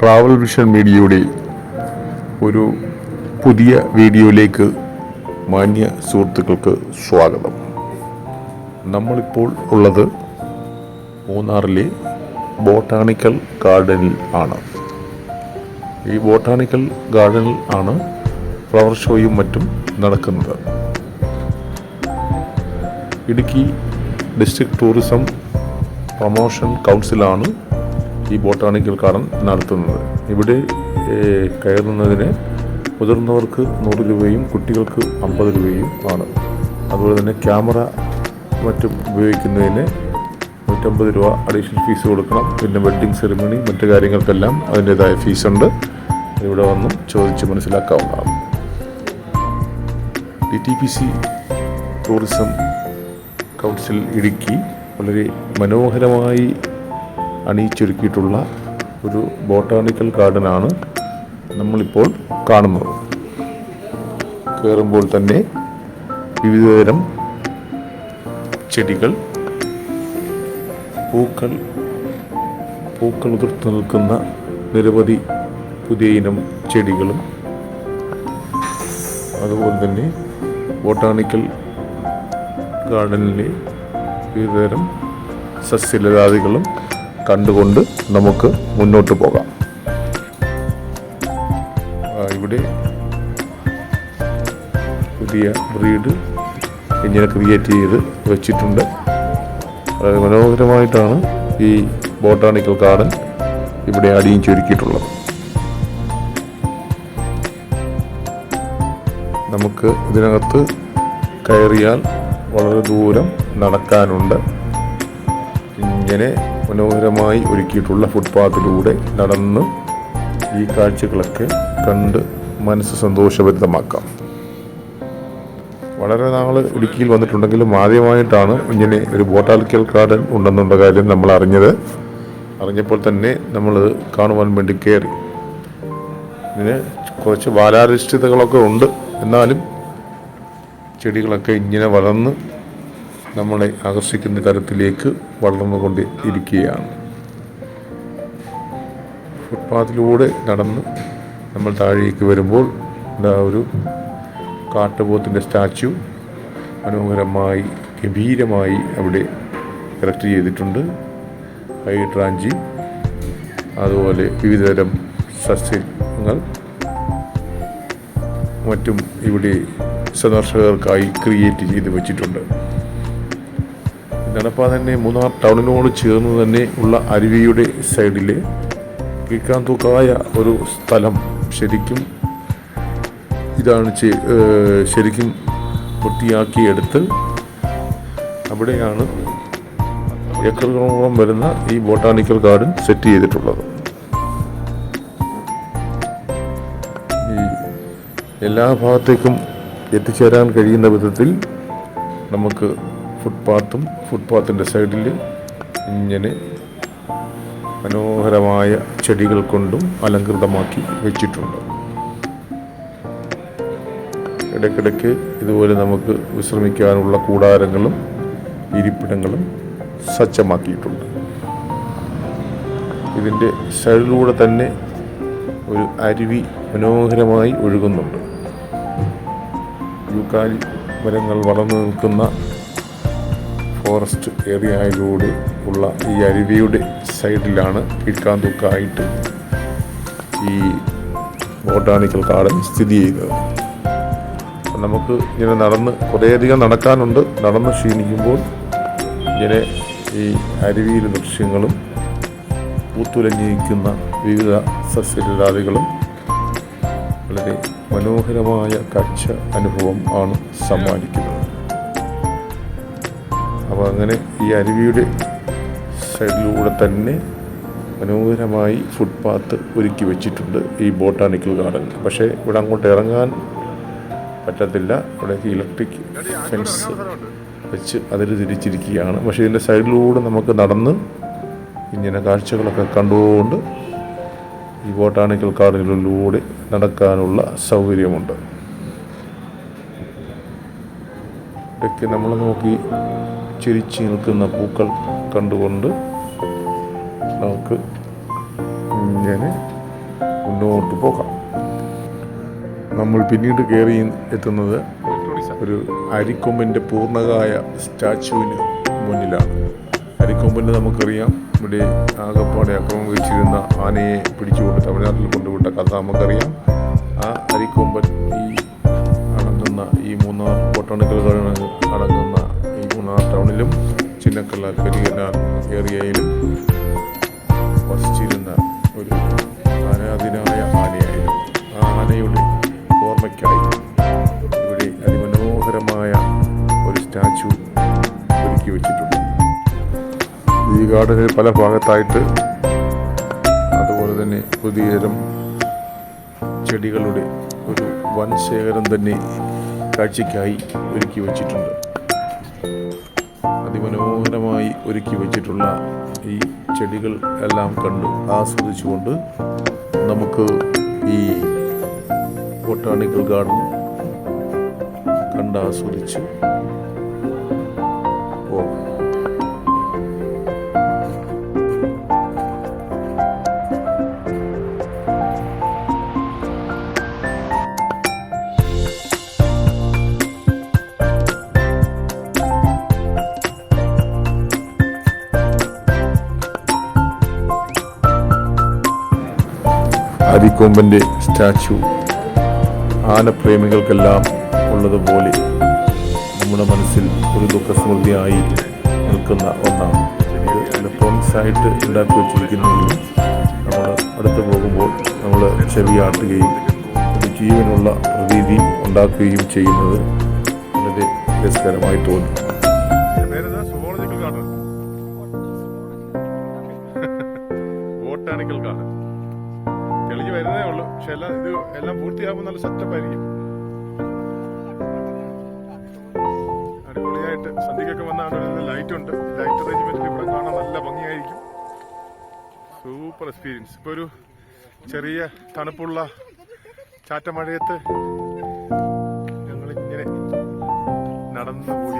Travel vision മീഡിയയുടെ ഒരു പുതിയ വീഡിയോയിലേക്ക് മാന്യ സുഹൃത്തുക്കൾക്ക് സ്വാഗതം. നമ്മളിപ്പോൾ ഉള്ളത് മൂന്നാറിലെ ബോട്ടാണിക്കൽ ഗാർഡനിൽ ആണ്. ഈ ബോട്ടാണിക്കൽ ഗാർഡനിൽ ആണ് ഫ്ലവർ ഷോയും മറ്റും നടക്കുന്നത്. ഇടുക്കി ഡിസ്ട്രിക്ട് ടൂറിസം പ്രൊമോഷൻ കൗൺസിലാണ് ഈ ബോട്ടാണിക്കൽ ഗാർഡൻ നടത്തുന്നത്. ഇവിടെ കയറുന്നതിന് മുതിർന്നവർക്ക് നൂറ് രൂപയും കുട്ടികൾക്ക് അമ്പത് രൂപയും ആണ്. അതുപോലെ തന്നെ ക്യാമറ മറ്റും ഉപയോഗിക്കുന്നതിന് നൂറ്റമ്പത് രൂപ അഡീഷണൽ ഫീസ് കൊടുക്കണം. പിന്നെ വെഡ്ഡിങ് സെറിമണി മറ്റു കാര്യങ്ങൾക്കെല്ലാം അതിന്റെതായ ഫീസുണ്ട്. ഇവിടെ വന്നും ചോദിച്ച് മനസ്സിലാക്കാവുന്നതാണ്. D T P C tourism council Idukki വളരെ മനോഹരമായി അണിയിച്ചൊരുക്കിയിട്ടുള്ള ഒരു ബോട്ടാണിക്കൽ ഗാർഡനാണ് നമ്മളിപ്പോൾ കാണുന്നത്. കയറുമ്പോൾ തന്നെ വിവിധതരം ചെടികൾ പൂക്കൾ പൂക്കൾ ഉതിർത്ത് നിൽക്കുന്ന നിരവധി പുതിയ ഇനം ചെടികളും അതുപോലെ തന്നെ ബോട്ടാണിക്കൽ ഗാർഡനിലെ വിവിധതരം സസ്യലതാദികളും കണ്ടുകൊണ്ട് നമുക്ക് മുന്നോട്ട് പോകാം. ഇവിടെ പുതിയ ബ്രീഡ് ഇങ്ങനെ ക്രിയേറ്റ് ചെയ്ത് വെച്ചിട്ടുണ്ട്. വളരെ മനോഹരമായിട്ടാണ് ഈ ബോട്ടാണിക്കൽ ഗാർഡൻ ഇവിടെ അടിയും ചുരുക്കിയിട്ടുള്ളത്. നമുക്ക് ഇതിനകത്ത് കയറിയാൽ വളരെ ദൂരം നടക്കാനുണ്ട്. ഇങ്ങനെ മനോഹരമായി ഒരുക്കിയിട്ടുള്ള ഫുട്പാത്തിലൂടെ നടന്ന് ഈ കാഴ്ചകളൊക്കെ കണ്ട് മനസ്സ് സന്തോഷഭരിതമാക്കാം. വളരെ നാൾ ഇടുക്കിയിൽ വന്നിട്ടുണ്ടെങ്കിലും ആദ്യമായിട്ടാണ് ഇങ്ങനെ ഒരു ബോട്ടാലിക്കൽ ഗാർഡൻ ഉണ്ടെന്നുള്ള കാര്യം നമ്മൾ അറിഞ്ഞത്. അറിഞ്ഞപ്പോൾ തന്നെ നമ്മൾ കാണുവാൻ വേണ്ടി കയറി. ഇതിന് കുറച്ച് ബാലാരിഷ്ഠിതകളൊക്കെ ഉണ്ട്. എന്നാലും ചെടികളൊക്കെ ഇങ്ങനെ വളർന്ന് നമ്മളെ ആകർഷിക്കുന്ന തരത്തിലേക്ക് വളർന്നുകൊണ്ട് ഇരിക്കുകയാണ്. ഫുട്പാത്തിലൂടെ നടന്ന് നമ്മൾ താഴേക്ക് വരുമ്പോൾ ഇതാ ഒരു കാട്ടുപോത്തിന്റെ സ്റ്റാച്യു മനോഹരമായി ഗംഭീരമായി അവിടെ ഇറക്റ്റ് ചെയ്തിട്ടുണ്ട്. ഹൈഡ്രാഞ്ചി അതുപോലെ വിവിധതരം സസ്യങ്ങൾ. മറ്റും ഇവിടെ സന്ദർശകർക്കായി ക്രിയേറ്റ് ചെയ്ത് വെച്ചിട്ടുണ്ട്. നടപ്പാ തന്നെ മൂന്നാർ ടൗണിനോട് ചേർന്ന് തന്നെ ഉള്ള അരുവിയുടെ സൈഡിൽ കീഴ്ക്കാന്തൂക്കായ ഒരു സ്ഥലം ശരിക്കും ഇതാണ് ശരിക്കും വൃത്തിയാക്കിയെടുത്ത് അവിടെയാണ് ഏക്കറുകളോളം വരുന്ന ഈ ബോട്ടാണിക്കൽ ഗാർഡൻ സെറ്റ് ചെയ്തിട്ടുള്ളത്. ഈ എല്ലാ ഭാഗത്തേക്കും എത്തിച്ചേരാൻ കഴിയുന്ന വിധത്തിൽ നമുക്ക് ഫുട്പാത്തും ഫുട്പാത്തിന്റെ സൈഡിൽ ഇങ്ങനെ മനോഹരമായ ചെടികൾ കൊണ്ടും അലങ്കൃതമാക്കി വെച്ചിട്ടുണ്ട്. ഇടയ്ക്കിടയ്ക്ക് ഇതുപോലെ നമുക്ക് വിശ്രമിക്കാനുള്ള കൂടാരങ്ങളും ഇരിപ്പിടങ്ങളും സജ്ജമാക്കിയിട്ടുണ്ട്. ഇതിന്റെ സൈഡിലൂടെ തന്നെ ഒരു അരുവി മനോഹരമായി ഒഴുകുന്നുണ്ട്. യൂക്കാലി മരങ്ങൾ വളർന്നു നിൽക്കുന്ന ഫോറസ്റ്റ് ഏരിയയിലൂടെ ഉള്ള ഈ അരുവിയുടെ സൈഡിലാണ് കീഴ്ക്കാന്തൂക്കായിട്ട് ഈ ബോട്ടാണിക്കൽ ഗാർഡൻ സ്ഥിതി ചെയ്യുന്നത്. നമുക്ക് ഇങ്ങനെ നടന്ന് കുറേയധികം നടക്കാനുണ്ട്. നടന്ന് ക്ഷീണിക്കുമ്പോൾ ഇങ്ങനെ ഈ അരുവിയിലെ ദൃശ്യങ്ങളും പൂത്തുലഞ്ഞിരിക്കുന്ന വിവിധ സസ്യലതാദികളും വളരെ മനോഹരമായ കാഴ്ച അനുഭവം ആണ് സമ്മാനിക്കുന്നത്. അപ്പോൾ അങ്ങനെ ഈ അരുവിയുടെ സൈഡിലൂടെ തന്നെ മനോഹരമായി ഫുട്പാത്ത് ഒരുക്കി വെച്ചിട്ടുണ്ട് ഈ ബോട്ടാണിക്കൽ ഗാർഡൻ പക്ഷേ ഇവിടെ അങ്ങോട്ട് ഇറങ്ങാൻ പറ്റത്തില്ല. ഇവിടെ ഇലക്ട്രിക് ഫെൻസ് വെച്ച് അതിൽ തിരിച്ചിരിക്കുകയാണ്. പക്ഷേ ഇതിന്റെ സൈഡിലൂടെ നമുക്ക് നടന്ന് ഇങ്ങനെ കാഴ്ചകളൊക്കെ കണ്ടുകൊണ്ട് ഈ ബോട്ടാണിക്കൽ ഗാർഡനിലൂടെ നടക്കാനുള്ള സൗകര്യമുണ്ട്. ഇടയ്ക്ക് നമ്മൾ നോക്കി ചിരിച്ചു നിൽക്കുന്ന പൂക്കൾ കണ്ടുകൊണ്ട് നമുക്ക് ഇങ്ങനെ മുന്നോട്ട് പോകാം. നമ്മൾ പിന്നീട് കയറി എത്തുന്നത് ഒരു അരിക്കൊമ്പിന്റെ പൂർണകായ സ്റ്റാച്ചുവിന് മുന്നിലാണ്. അരിക്കൊമ്പിന് നമുക്കറിയാം. ഇവിടെ ആകപ്പാടെ അക്രമം വഹിച്ചിരുന്ന ആനയെ പിടിച്ചുകൊണ്ട് തമിഴ്നാട്ടിൽ കൊണ്ടുവിട്ട കഥ നമുക്കറിയാം. ആ അരിക്കൊമ്പൻ ഈ അടങ്ങുന്ന ഈ മൂന്നാർ പൊട്ടണക്കൽ അടങ്ങുന്ന മൂന്നാർ ടൗണിലും ചിന്നക്കല്ല പെരിയനാർ ഏരിയയിലും വസിച്ചിരുന്ന ഒരു അനാദിനായ ആനയായിരുന്നു. ആ ആനയുടെ ഓർമ്മയ്ക്കായി ഇവിടെ അതിമനോഹരമായ ഒരു സ്റ്റാച്ചു ഒരുക്കി വെച്ചിട്ടുണ്ട്. ഈ ഗാർഡനിൽ പല ഭാഗത്തായിട്ട് അതുപോലെ തന്നെ പുതിയതരം ചെടികളുടെ ഒരു വൻ ശേഖരം തന്നെ കാഴ്ചയ്ക്കായി ഒരുക്കി വച്ചിട്ടുണ്ട്. അതിമനോഹരമായി ഒരുക്കി വെച്ചിട്ടുള്ള ഈ ചെടികൾ എല്ലാം കണ്ട് ആസ്വദിച്ചുകൊണ്ട് നമുക്ക് ഈ ബൊട്ടാണിക്കൽ ഗാർഡൻ കണ്ട് ആസ്വദിച്ച് അരിക്കൊമ്പന്റെ സ്റ്റാച്ചു ആനപ്രേമികൾക്കെല്ലാം ഉള്ളതുപോലെ നമ്മുടെ മനസ്സിൽ ഒരു ദുഃഖസ്മൃതിയായി നിൽക്കുന്ന ഒന്നാണ്. ഇത് ഇലക്ട്രോണിക്സ് ആയിട്ട് ഉണ്ടാക്കി വെച്ചിരിക്കുന്നെങ്കിലും നമ്മൾ അടുത്ത് പോകുമ്പോൾ നമ്മൾ ചെവിയാട്ടുകയും ഒരു ജീവനുള്ള പ്രതീതി ഉണ്ടാക്കുകയും ചെയ്യുന്നത് വളരെ രസകരമായി തോന്നി. ബോട്ടാണിക്കൽ ഗാർഡൻ തെളിഞ്ഞ് വരുന്നേ ഉള്ളൂ. പക്ഷെ എല്ലാം ഇത് എല്ലാം പൂർത്തിയാകുമ്പോൾ നല്ല സെറ്റപ്പ് ആയിരിക്കും. അടിപൊളിയായിട്ട് സന്ധ്യക്കൊക്കെ വന്നാണ് ലൈറ്റ് ഉണ്ട്. ലൈറ്റ് അറേഞ്ച്മെന്റ് ഇവിടെ കാണാൻ നല്ല ഭംഗിയായിരിക്കും. സൂപ്പർ എക്സ്പീരിയൻസ് ഇപ്പൊ ഒരു ചെറിയ തണുപ്പുള്ള ചാറ്റമഴയത്ത് ഞങ്ങൾ ഇങ്ങനെ നടന്നു പോവുകയാണ്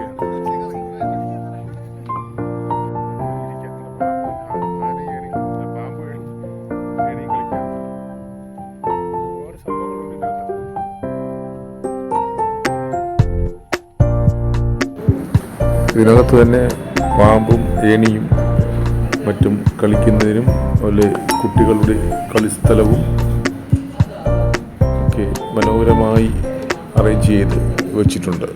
ഇതിനകത്ത് തന്നെ പാമ്പും ഏണിയും മറ്റും കളിക്കുന്നതിനും അതുപോലെ കുട്ടികളുടെ കളിസ്ഥലവും ഒക്കെ മനോഹരമായി അറേഞ്ച് ചെയ്ത് വച്ചിട്ടുണ്ട്.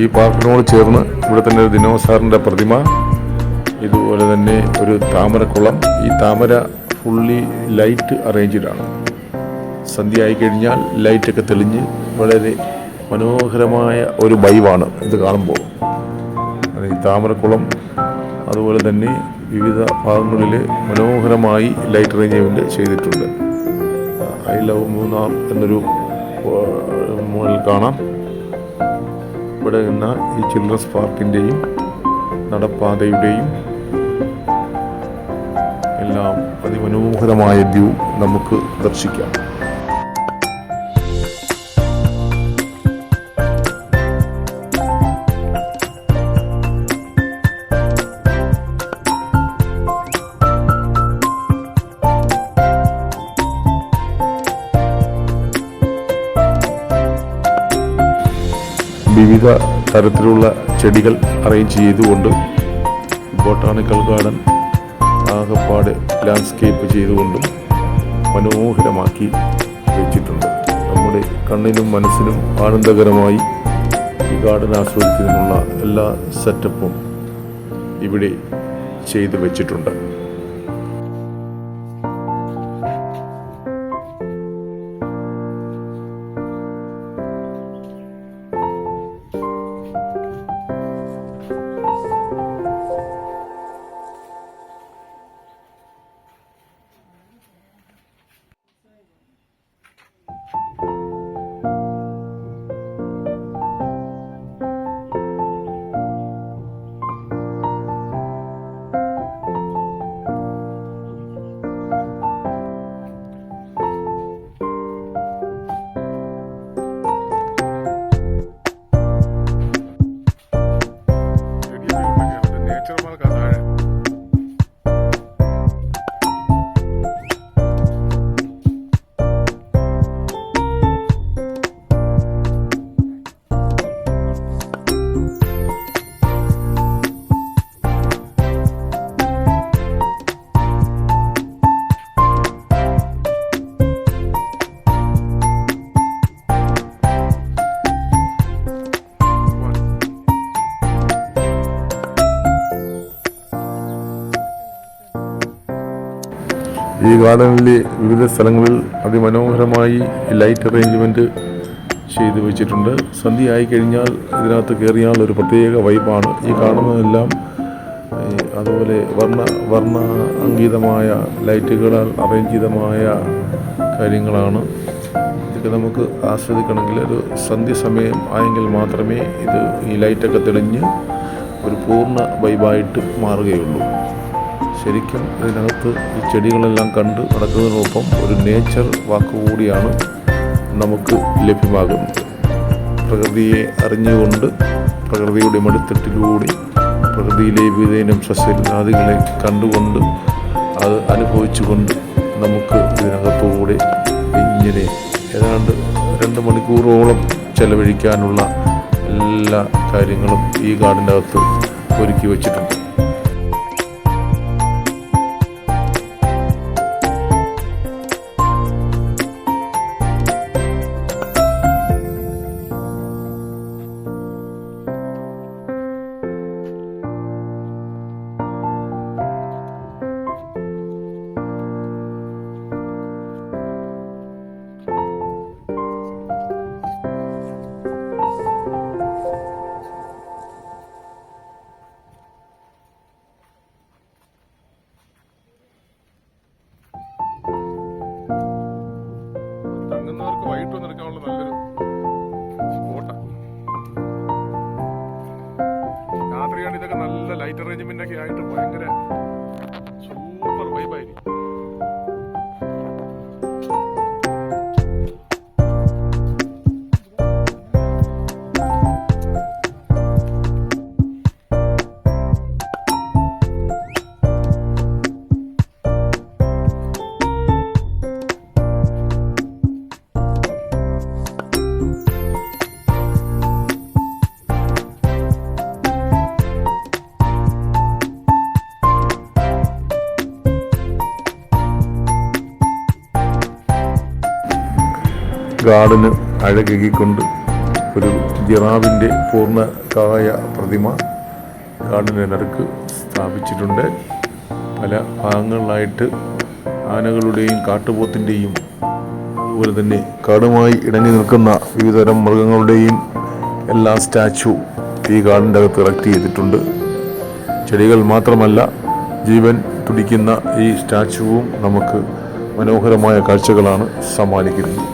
ഈ പാർക്കിനോട് ചേർന്ന് ഇവിടെ തന്നെ ഒരു ദിനോസാറിന്റെ പ്രതിമ ഇതുപോലെ തന്നെ ഒരു താമരക്കുളം. ഈ താമര ഫുള്ളി ലൈറ്റ് അറേഞ്ച്ഡ് ആണ്. സന്ധ്യ ആയിക്കഴിഞ്ഞാൽ ലൈറ്റൊക്കെ തെളിഞ്ഞ് വളരെ മനോഹരമായ ഒരു വൈവാണ് ഇത് കാണുമ്പോൾ. ഈ താമരക്കുളം അതുപോലെ തന്നെ വിവിധ ഭാഗങ്ങളിൽ മനോഹരമായി ലൈറ്റ് അറേഞ്ച്മെന്റ് ചെയ്തിട്ടുണ്ട്. ഐ ലവ് മൂന്നാർ എന്നൊരു കാണാം. ഇവിടെ നിന്ന ഈ ചിൽഡ്രൻസ് പാർക്കിന്റെയും നടപ്പാതയുടെയും എല്ലാം അതിമനോഹരമായ വ്യൂ നമുക്ക് ദർശിക്കാം. വിവിധ തരത്തിലുള്ള ചെടികൾ അറേഞ്ച് ചെയ്തുകൊണ്ട് ബൊട്ടാണിക്കൽ ഗാർഡൻ ആകപ്പാട് ലാൻഡ്സ്കേപ്പ് ചെയ്തുകൊണ്ടും മനോഹരമാക്കി വെച്ചിട്ടുണ്ട്. നമ്മുടെ കണ്ണിനും മനസ്സിനും ആനന്ദകരമായി ഈ ഗാർഡൻ ആസ്വദിക്കുന്നതിനുള്ള എല്ലാ സെറ്റപ്പും ഇവിടെ ചെയ്തു വെച്ചിട്ടുണ്ട്. ഗാർഡനിലെ വിവിധ സ്ഥലങ്ങളിൽ അതിമനോഹരമായി ലൈറ്റ് അറേഞ്ച്മെന്റ് ചെയ്തു വെച്ചിട്ടുണ്ട്. സന്ധ്യ ആയി കഴിഞ്ഞാൽ ഇതിനകത്ത് കയറിയാൽ ഒരു പ്രത്യേക വൈബാണ് ഈ കാണുന്നതെല്ലാം അതുപോലെ വർണ വർണ അംഗീതമായ ലൈറ്റുകളാൽ അറേഞ്ച് ചെയ്തമായ കാര്യങ്ങളാണ്. ഇതൊക്കെ നമുക്ക് ആസ്വദിക്കണമെങ്കിൽ ഒരു സന്ധ്യ സമയം ആയെങ്കിൽ മാത്രമേ ഇത് ഈ ലൈറ്റൊക്കെ തെളിഞ്ഞ് ഒരു പൂർണ വൈബായിട്ട് മാറുകയുള്ളൂ. ശരിക്കും ഇതിനകത്ത് ഈ ചെടികളെല്ലാം കണ്ട് നടക്കുന്നതിനൊപ്പം ഒരു നേച്ചർ വാക്ക് കൂടിയാണ് നമുക്ക് ലഭ്യമാകുന്നത്. പ്രകൃതിയെ അറിഞ്ഞുകൊണ്ട് പ്രകൃതിയുടെ മടുത്തിട്ടിലൂടെ പ്രകൃതിയിലെ വിവിധയിനം സസ്യജാതികളെ കണ്ടുകൊണ്ട് അത് അനുഭവിച്ചുകൊണ്ട് നമുക്ക് ഇതിനകത്തുകൂടെ ഇങ്ങനെ ഏതാണ്ട് രണ്ട് മണിക്കൂറോളം ചെലവഴിക്കാനുള്ള എല്ലാ കാര്യങ്ങളും ഈ ഗാർഡന്റെ അകത്ത് ഒരുക്കി വച്ചിട്ടുണ്ട്. ആയിട്ട് ഭയങ്കര ഗാർഡന് അഴകേകിക്കൊണ്ട് ഒരു ജിറാവിന്റെ പൂർണകായ പ്രതിമ കാടിന്റെ നടുക്ക് സ്ഥാപിച്ചിട്ടുണ്ട്. പല ഭാഗങ്ങളിലായിട്ട് ആനകളുടെയും കാട്ടുപോത്തിന്റെയും അതുപോലെ തന്നെ കാടുമായി ഇണങ്ങി നിൽക്കുന്ന വിവിധതരം മൃഗങ്ങളുടെയും എല്ലാ സ്റ്റാച്ചു ഈ ഗാർഡന്റെ അകത്ത് ഇറക്റ്റ് ചെയ്തിട്ടുണ്ട്. ചെടികൾ മാത്രമല്ല ജീവൻ തുടിക്കുന്ന ഈ സ്റ്റാച്ചുവും നമുക്ക് മനോഹരമായ കാഴ്ചകളാണ് സമ്മാനിക്കുന്നത്.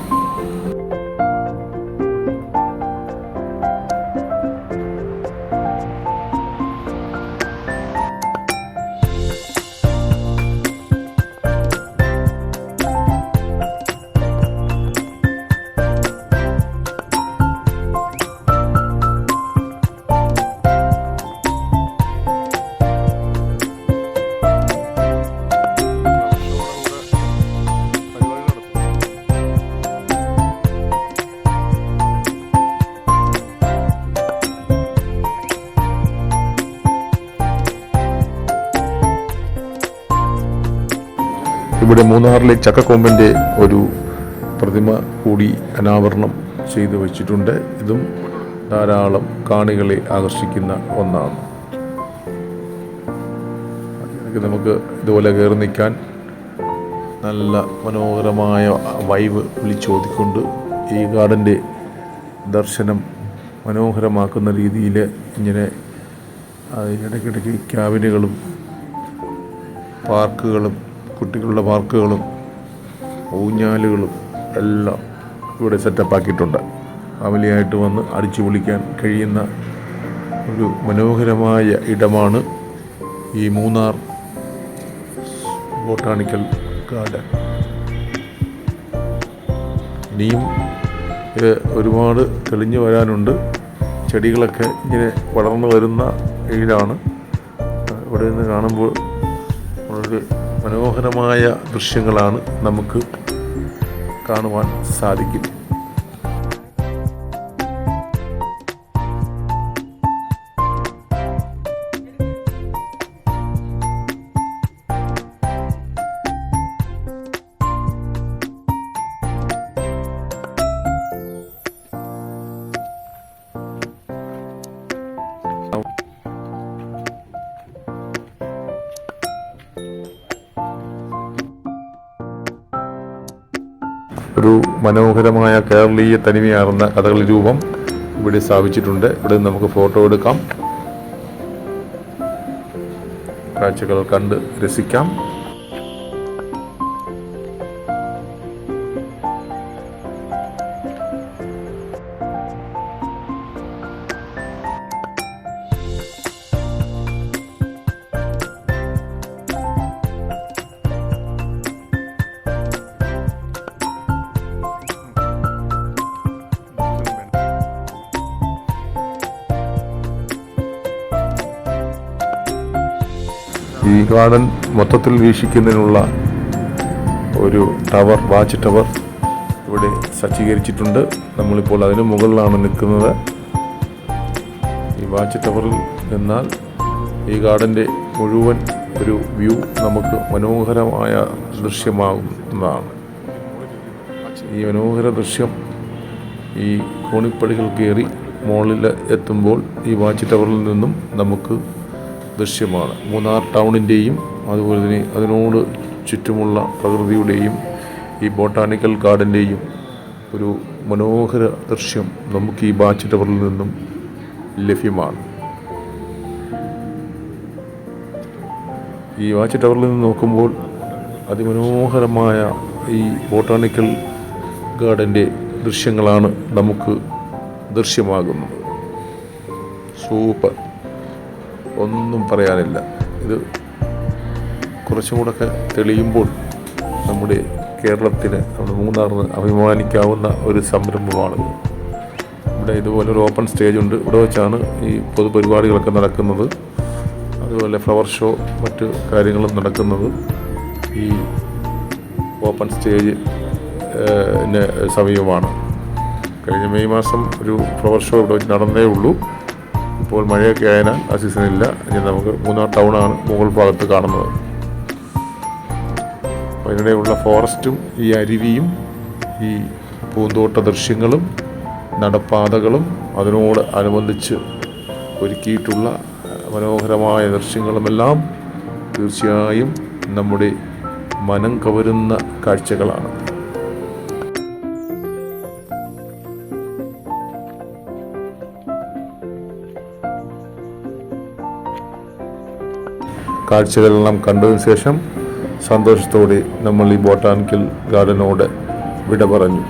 മൂന്നാറിലെ ചക്കക്കൊമ്പിന്റെ ഒരു പ്രതിമ കൂടി അനാവരണം ചെയ്തു വച്ചിട്ടുണ്ട്. ഇതും ധാരാളം കാണികളെ ആകർഷിക്കുന്ന ഒന്നാണ്. നമുക്ക് ഇതുപോലെ കയറി നിൽക്കാൻ നല്ല മനോഹരമായ വൈവ് വിളിച്ചോതിക്കൊണ്ട് ഈ ഗാർഡന്റെ ദർശനം മനോഹരമാക്കുന്ന രീതിയിൽ ഇങ്ങനെ ഇടയ്ക്കിടയ്ക്ക് ക്യാബിനുകളും പാർക്കുകളും കുട്ടികളുടെ പാർക്കുകളും ഊഞ്ഞാലുകളും എല്ലാം ഇവിടെ സെറ്റപ്പ് ആക്കിയിട്ടുണ്ട്. ഫാമിലിയായിട്ട് വന്ന് അടിച്ചു പൊളിക്കാൻ കഴിയുന്ന ഒരു മനോഹരമായ ഇടമാണ് ഈ മൂന്നാർ ബോട്ടാണിക്കൽ ഗാർഡൻ. ഇനിയും ഒരുപാട് തെളിഞ്ഞു വരാനുണ്ട്. ചെടികളൊക്കെ ഇങ്ങനെ വളർന്നു വരുന്ന ഇതിലാണ് ഇവിടെ നിന്ന് കാണുമ്പോൾ വളരെ മനോഹരമായ ദൃശ്യങ്ങളാണ് നമുക്ക് കാണുവാൻ സാധിക്കും. ഒരു മനോഹരമായ കേരളീയ തനിമയാർന്ന കഥകളി രൂപം ഇവിടെ സ്ഥാപിച്ചിട്ടുണ്ട്. ഇവിടെ നമുക്ക് ഫോട്ടോ എടുക്കാം. കാഴ്ചകൾ കണ്ട് രസിക്കാം. ഈ ഗാർഡൻ മൊത്തത്തിൽ വീക്ഷിക്കുന്നതിനുള്ള ഒരു ടവർ വാച്ച് ടവർ ഇവിടെ സജ്ജീകരിച്ചിട്ടുണ്ട്. നമ്മളിപ്പോൾ അതിന് മുകളിലാണ് നിൽക്കുന്നത്. ഈ വാച്ച് ടവറിൽ നിന്നാൽ ഈ ഗാർഡന്റെ മുഴുവൻ ഒരു വ്യൂ നമുക്ക് മനോഹരമായ ദൃശ്യമാകുന്നതാണ്. ഈ മനോഹര ദൃശ്യം ഈ കോണിപ്പടികൾ കയറി മുകളിൽ എത്തുമ്പോൾ ഈ വാച്ച് ടവറിൽ നിന്നും നമുക്ക് ദൃശ്യമാണ്. മൂന്നാർ ടൗണിന്റെയും അതുപോലെ തന്നെ അതിനോട് ചുറ്റുമുള്ള പ്രകൃതിയുടെയും ഈ ബോട്ടാണിക്കൽ ഗാർഡന്റെയും ഒരു മനോഹര ദൃശ്യം നമുക്ക് ഈ ബാച്ച് ടവറിൽ നിന്നും ലഭ്യമാണ്. ഈ വാച്ച് ടവറിൽ നിന്ന് നോക്കുമ്പോൾ അതിമനോഹരമായ ഈ ബോട്ടാണിക്കൽ ഗാർഡന്റെ ദൃശ്യങ്ങളാണ് നമുക്ക് ദൃശ്യമാകുന്നത്. സൂപ്പർ. ഒന്നും പറയാനില്ല. ഇത് കുറച്ചും കൂടെയൊക്കെ തെളിയുമ്പോൾ നമ്മുടെ കേരളത്തിന് നമ്മുടെ മൂന്നാറിന് അഭിമാനിക്കാവുന്ന ഒരു സംരംഭമാണിത് ഇവിടെ ഇതുപോലെ ഒരു ഓപ്പൺ സ്റ്റേജ് ഉണ്ട്. ഇവിടെ വെച്ചാണ് ഈ പൊതുപരിപാടികളൊക്കെ നടക്കുന്നത്. അതുപോലെ ഫ്ലവർ ഷോ മറ്റ് കാര്യങ്ങളും നടക്കുന്നത്. ഈ ഓപ്പൺ സ്റ്റേജ് സമീപമാണ്. കഴിഞ്ഞ മെയ് മാസം ഒരു ഫ്ലവർ ഷോ ഇവിടെ വെച്ച് നടന്നേ ഉള്ളൂ. ഇപ്പോൾ മഴയൊക്കെ ആയതിനാൽ ആ സീസണില്ല ഇനി നമുക്ക് മൂന്നാർ ടൗണാണ് മുകൾ ഭാഗത്ത് കാണുന്നത്. അതിനിടെയുള്ള ഫോറസ്റ്റും ഈ അരുവിയും ഈ പൂന്തോട്ട ദൃശ്യങ്ങളും നടപ്പാതകളും അതിനോട് അനുബന്ധിച്ച് ഒരുക്കിയിട്ടുള്ള മനോഹരമായ ദൃശ്യങ്ങളുമെല്ലാം തീർച്ചയായും നമ്മുടെ മനം കവരുന്ന കാഴ്ചകളാണ്. കാഴ്ചകളെല്ലാം കണ്ടതിന് ശേഷം സന്തോഷത്തോടെ നമ്മൾ ഈ ബോട്ടാനിക്കൽ ഗാർഡനോട് വിട പറഞ്ഞു.